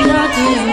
નથી